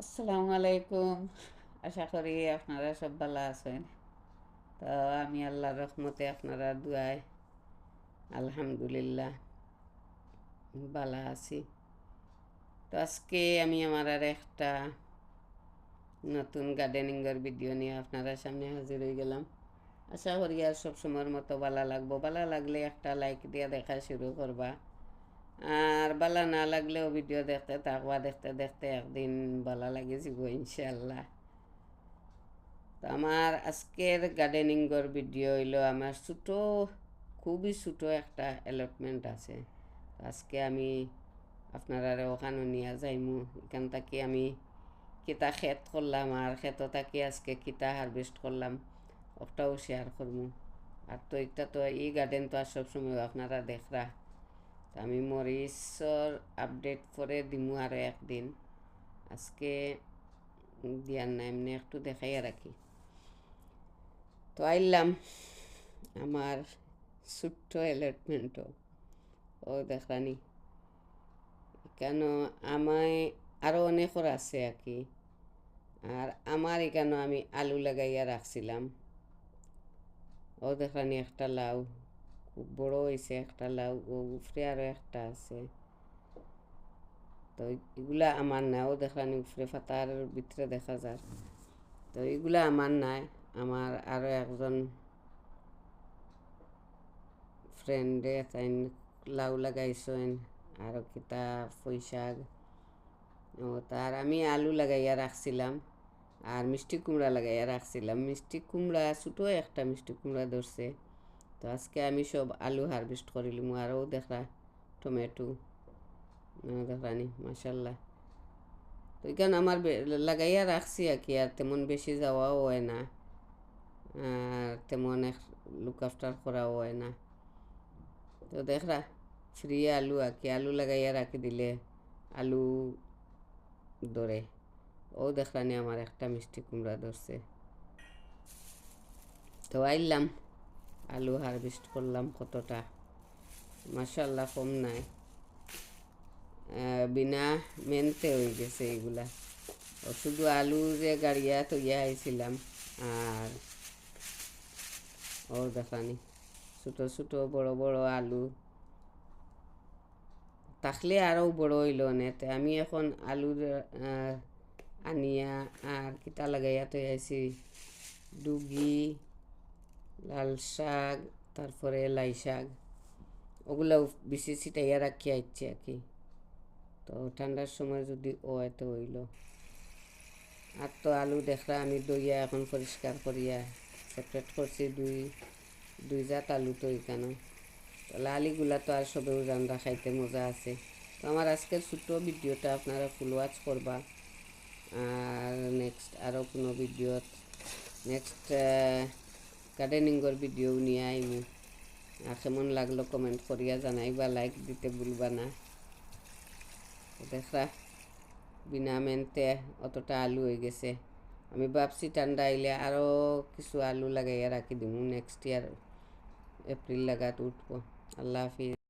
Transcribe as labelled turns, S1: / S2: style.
S1: আসসালামু আলাইকুম। আশা করি আপনারা সব ভালো আছেন। তো আমি আল্লাহর রহমতে আপনারা দুয়ায় আলহামদুলিল্লাহ ভালো আছি। তো আজকে আমি আমার আর একটা নতুন গার্ডেনিংয়ের ভিডিও নিয়ে আপনারা সামনে হাজির হয়ে গেলাম। আশা করি আর সবসময়ের মতো ভালো লাগবো। ভালো লাগলে একটা লাইক দিয়ে দেখা শুরু করবা। আর বালা না লাগলেও ভিডিও দেখতে থাকবা দেখতে দেখতে একদিন ভালো লাগে যাব ইনশাল্লাহ তো আমার আজকের গার্ডেনিংয়ের ভিডিও হইল আমার ছোটো, খুবই ছোটো একটা অ্যালটমেন্ট আছে। আজকে আমি আপনারা ওখানে নিয়ে যাইমু। এখান থেকে আমি কিতা খেত করলাম, আর ক্ষেত থাকি আজকে কিতা হারভেস্ট করলাম, ওটাও শেয়ার করব আর তো এটা তো এই গার্ডেন তো আর সবসময় আপনারা দেখরা আমি মরিচর আপডেট করে দিমু আরও একদিন। আজকে দিয়ার না এমনি একটু দেখাইয়া রাখি তো আইলাম আমার ছোট্ট অ্যালটমেন্টও ও দেখানি কেন আমায় আরও অনেকর আছে আর কি আর আমার এখানে আমি আলু লাগাইয়া রাখছিলাম ও দেখানি একটা লাউ বড় হয়েছে একটা লাউ ও উপরে আরও একটা আছে। তো এগুলা আমার না ও দেখানি উপরে পাতার ভিতরে দেখা যায়। তো এগুলা আমার নাই, আমার আরও একজন ফ্রেন্ডে তাই লাউ লাগাইছেন আরও কিতা পৈশাক ও তার আমি আলু লাগাইয়া রাখছিলাম, আর মিষ্টি কুমড়া লাগাইয়া রাখছিলাম। মিষ্টি কুমড়া, ছোটো একটা মিষ্টি কুমড়া ধরছে। তো আজকে আমি সব আলু হারভেস্ট করিলাম আরও দেখা টমেটো দেখানি মাসাল্লাহ তো এখানে আমার লাগাইয়া রাখছি আর কি, আর তেমন বেশি যাওয়াও হয় না। আর তেমন এক লুক আফটার করাও হয় না। তো দেখরা ফ্রি আলু আর কি, আলু লাগাইয়া রাখি দিলে আলু ধরে। ও দেখলানি আমার একটা মিষ্টি কুমড়া ধরছে। তো আইলাম। আলু হারভেস্ট করলাম কতটা? মাসাল্লাহ কম নাই। বিনা মেনতে হয়ে গেছে এগুলা। শুধু আলু যে গাড়িয়া তৈয়া আইছিলাম আর ও, দেখানি। ছোটো ছোটো, বড় বড় আলু। থাকলে আরও বড় হইল নেতে। আমি এখন আলুর আনিয়া আর কিতা লাগাইয়া তৈ আইছি ডুগি লাল শাক, তারপরে লাই শাক ওগুলো বেশি ছিটাইয়া রাখি আইছি আর কি। তো ঠান্ডার সময় যদি ও এত হইল। আর তো আলু দেখরা আমি দইয়া এখন পরিষ্কার করিয়া সেপারেট করছি দুই দুই জাত আলু তো এখানে। লালিগুলা তো আর সবেও রান্না খাইতে মজা আছে। তো আমার আজকের ছোট্ট ভিডিওটা আপনারা ফুল ওয়াচ করবা। আর নেক্সট আরও কোনো ভিডিওত। নেক্সট গার্ডেনিংয়ের ভিডিও নিয়ে আইমু আর কেমন লাগল কমেন্ট করিয়া জানাইবা লাইক দিতে ভুলবা না। দেখা, বিনা মেনতে অতটা আলু হয়ে গেছে। আমি ভাবছি ঠান্ডা আইলে আরও কিছু আলু লাগাইয়া রাখি দিমু নেক্সট ইয়ার এপ্রিল লাগাত উঠবো। আল্লাহ হাফিজ।